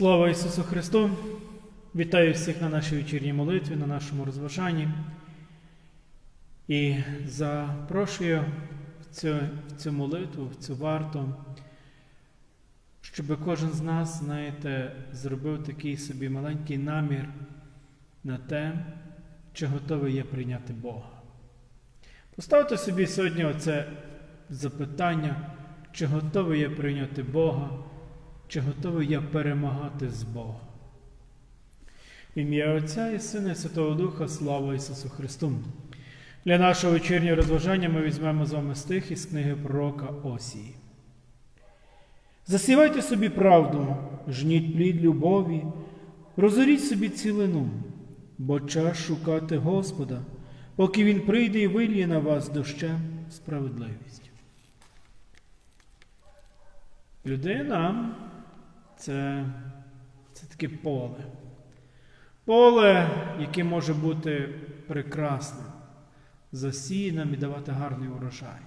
Слава Ісусу Христу! Вітаю всіх на нашій вечірній молитві, на нашому розважанні. І запрошую в цю, в цю молитву, в цю варту, щоб кожен з нас, знаєте, зробив такий собі маленький намір на те, чи готовий є прийняти Бога. Поставте собі сьогодні оце запитання, чи готовий я прийняти Бога, чи готовий я перемагати з Бога. В ім'я Отця і Сина і Святого Духа, слава Ісусу Христу! Для нашого вечірнього розважання ми візьмемо з вами стих із книги пророка Осії. Засівайте собі правду, жніть плід любові, розоріть собі цілину, бо час шукати Господа, поки Він прийде і вильє на вас дощем справедливість. Людина це, це таке поле. Поле, яке може бути прекрасним, засіяним і давати гарний урожай.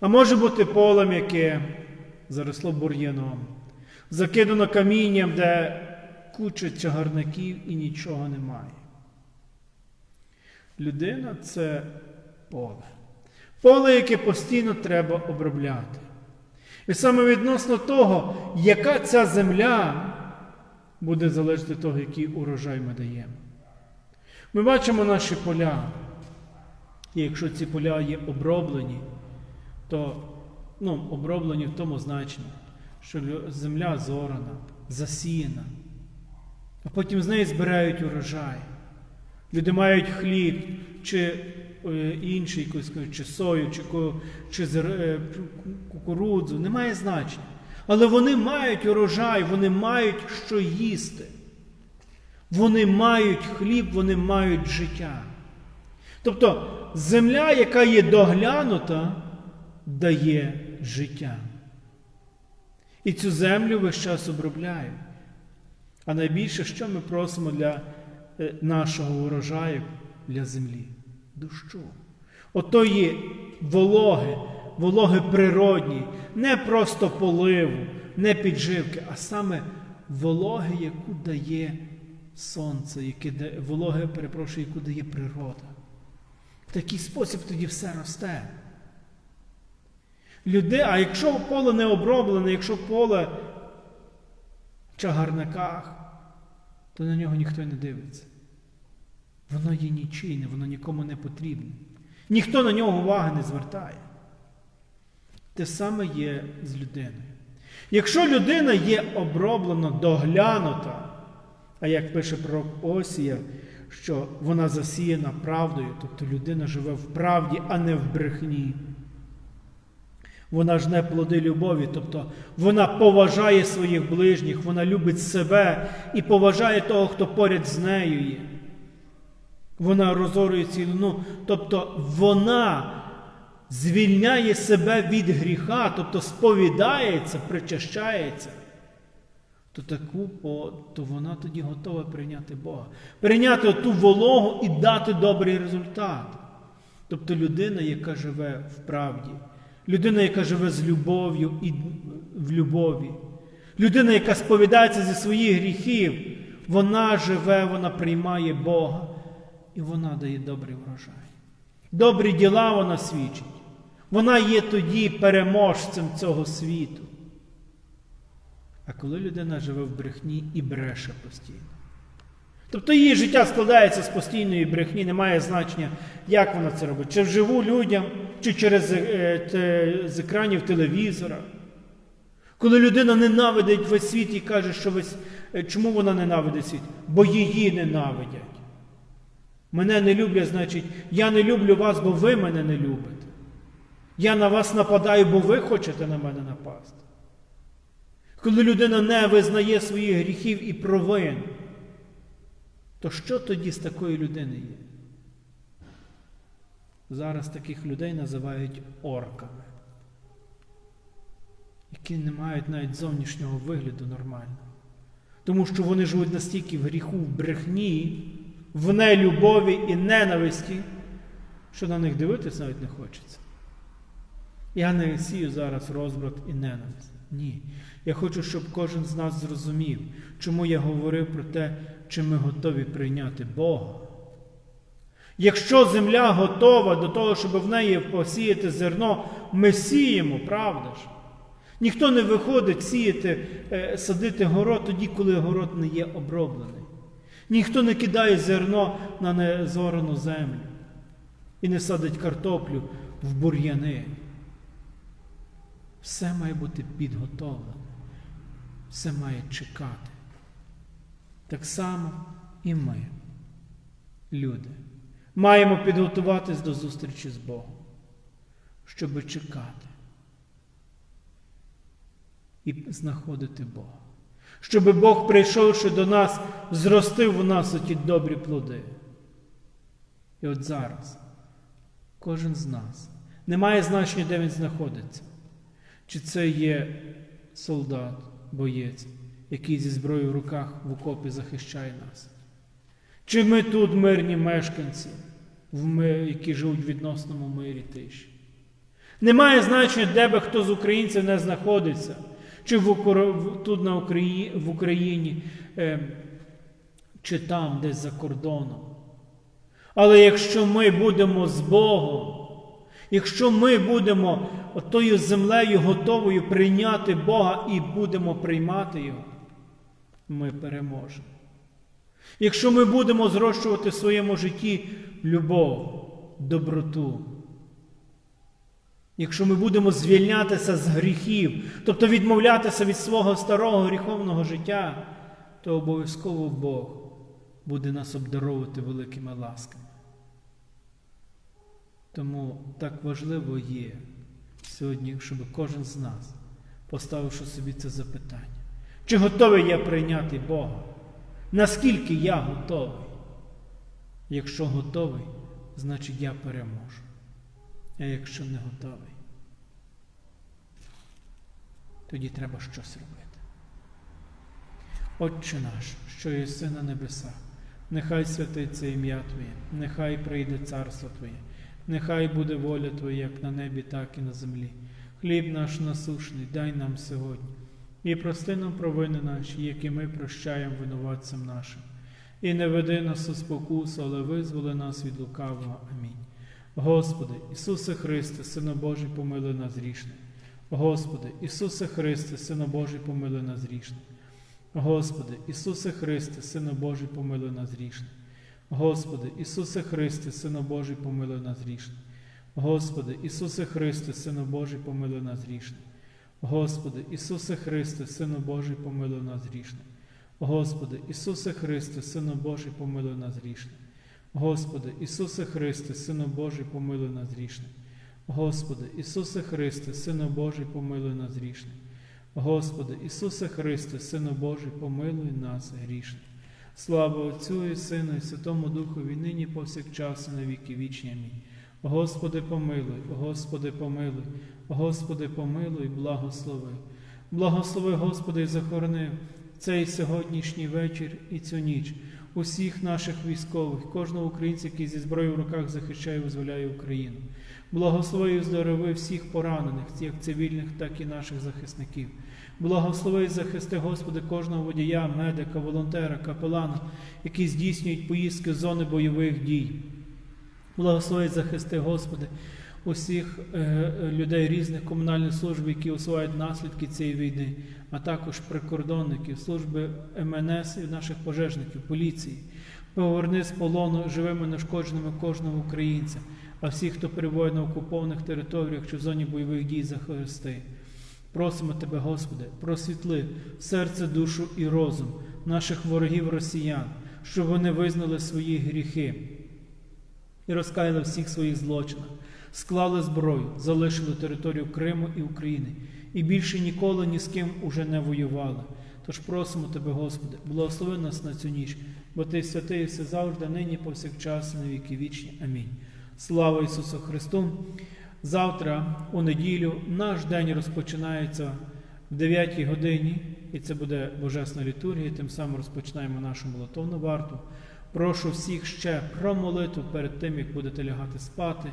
А може бути полем, яке заросло бур'яном, закидано камінням, де куча чагарників і нічого немає. Людина це поле. Поле, яке постійно треба обробляти. І саме відносно того, яка ця земля буде залежати від того, який урожай ми даємо. Ми бачимо наші поля. І якщо ці поля є оброблені, то ну, оброблені в тому значенні, що земля зорана, засіяна, а потім з неї збирають урожай. Люди мають хліб, чи інший, якийсь, чи сою, чи, чи е, кукурудзу, немає значення. Але вони мають урожай, вони мають що їсти. Вони мають хліб, вони мають життя. Тобто земля, яка є доглянута, дає життя. І цю землю весь час обробляють. А найбільше, що ми просимо для е, нашого урожаю, для землі? Дощу. Отої вологи, вологи природні, не просто поливу, не підживки, а саме вологи, яку дає сонце, яке дає, вологи, перепрошую, яку дає природа. В такий спосіб тоді все росте. Люди, а якщо поле не оброблене, якщо поле в чагарниках, то на нього ніхто не дивиться. Воно є нічийне, воно нікому не потрібне. Ніхто на нього уваги не звертає. Те саме є з людиною. Якщо людина є оброблена, доглянута, а як пише пророк Осія, що вона засіяна правдою, тобто людина живе в правді, а не в брехні. Вона жне плоди любові, тобто вона поважає своїх ближніх, вона любить себе і поважає того, хто поряд з нею є. Вона розорює цілину, тобто вона звільняє себе від гріха, тобто сповідається, причащається, то таку, то вона тоді готова прийняти Бога. Прийняти ту вологу і дати добрий результат. Тобто людина, яка живе в правді, людина, яка живе з любов'ю і в любові, людина, яка сповідається зі своїх гріхів, вона живе, вона приймає Бога і вона дає добрий врожай. Добрі діла вона свідчить. Вона є тоді переможцем цього світу. А коли людина живе в брехні і бреше постійно. Тобто її життя складається з постійної брехні, немає значення, як вона це робить, чи вживу людям, чи через е, з екранів телевізора. Коли людина ненавидить весь світ і каже, що весь, е, чому вона ненавидить світ? Бо її ненавидять. Мене не люблять, значить, я не люблю вас, бо ви мене не любите. Я на вас нападаю, бо ви хочете на мене напасти. Коли людина не визнає своїх гріхів і провин, то що тоді з такою людиною є? Зараз таких людей називають орками, які не мають навіть зовнішнього вигляду нормально. Тому що вони живуть настільки в гріху, в брехні, в нелюбові і ненависті, що на них дивитися навіть не хочеться. Я не сію зараз розбрат і ненависть. Ні. Я хочу, щоб кожен з нас зрозумів, чому я говорив про те, чи ми готові прийняти Бога. Якщо земля готова до того, щоб в неї посіяти зерно, ми сіємо, правда ж? Ніхто не виходить сіяти, е, садити город тоді, коли город не є оброблений. Ніхто не кидає зерно на незорану землю і не садить картоплю в бур'яни. Все має бути підготовлене, все має чекати. Так само і ми, люди, маємо підготуватись до зустрічі з Богом, щоб чекати і знаходити Бога. Щоб Бог, прийшовши до нас, зростив у нас оті добрі плоди. І от зараз кожен з нас не має значення, де він знаходиться. Чи це є солдат, боєць, який зі зброєю в руках в окопі захищає нас? Чи ми тут мирні мешканці, які живуть в відносному мирі тиші? Немає значення, де би хто з українців не знаходиться, чи в, тут на Україні, в Україні, е, чи там, десь за кордоном. Але якщо ми будемо з Богом, якщо ми будемо тою землею готовою прийняти Бога і будемо приймати Його, ми переможемо. Якщо ми будемо зрощувати в своєму житті любов, доброту, якщо ми будемо звільнятися з гріхів, тобто відмовлятися від свого старого гріховного життя, то обов'язково Бог буде нас обдаровувати великими ласками. Тому так важливо є сьогодні, щоб кожен з нас, поставивши собі це запитання, чи готовий я прийняти Бога? Наскільки я готовий? Якщо готовий, значить я переможу. А якщо не готовий, тоді треба щось робити. Отче наш, що єси на небесах, нехай святиться ім'я Твоє, нехай прийде царство Твоє, нехай буде воля Твоя, як на небі, так і на землі. Хліб наш насушний, дай нам сьогодні, і прости нам провини наші, які ми прощаємо винуватцям нашим. І не веди нас у спокусу, але визволи нас від лукавого. Амінь. Господи, Ісусе Христе, Сино Божий, помилуй нас грішних. Господи, Ісусе Христе, Сино Божий, помилуй нас грішних. Господи, Ісусе Христе, Сино Божий, помилуй нас грішних. Господи, Ісусе Христе, Сино Божий, помилуй нас грішних. Господи, Ісусе Христе, Сино Божий, помилуй нас грішних. Господи, Ісусе Христе, Сино Божий, помилуй нас грішних. Господи, Ісусе Христе, Сино Божий, помилуй нас грішних. Господи, Ісусе Христе, Сино Божий, помилуй нас грішних. Господи, Ісусе Христе, Сино Божий, помилуй нас грішних. Господи, Ісусе Христе, Сино Божий, помилуй нас грішних. Слава Отцю і Сину, і Святому Духові, нині повсякчас, і на віки вічні. Амінь. Господи, помилуй, Господи, помилуй, Господи, помилуй, благослови. Благослови, Господи, і захорони цей сьогоднішній вечір і цю ніч усіх наших військових, кожного українця, який зі зброєю в руках захищає і визволяє Україну. Благослови і здорови всіх поранених, як цивільних, так і наших захисників. Благослови і захисти, Господи, кожного водія, медика, волонтера, капелана, які здійснюють поїздки з зони бойових дій. Благослови і захисти, Господи, усіх е, людей різних комунальних служб, які усувають наслідки цієї війни, а також прикордонників, служби МНС і наших пожежників, поліції. Поверни з полону живими нешкодженими кожного українця, а всіх, хто перебуває на окупованих територіях чи в зоні бойових дій, захисти. Просимо Тебе, Господи, просвітли серце, душу і розум наших ворогів росіян, щоб вони визнали свої гріхи і розкаяли всіх своїх злочинах, склали зброю, залишили територію Криму і України і більше ніколи ні з ким уже не воювали. Тож просимо Тебе, Господи, благослови нас на цю ніч, бо Ти святий все завжди, нині, повсякчас, на віки вічні. Амінь. Слава Ісусу Христу! Завтра, у неділю, наш день розпочинається в 9 годині, і це буде Божесна літургія. Тим самим розпочинаємо нашу молитовну варту. Прошу всіх ще про молитву перед тим, як будете лягати спати.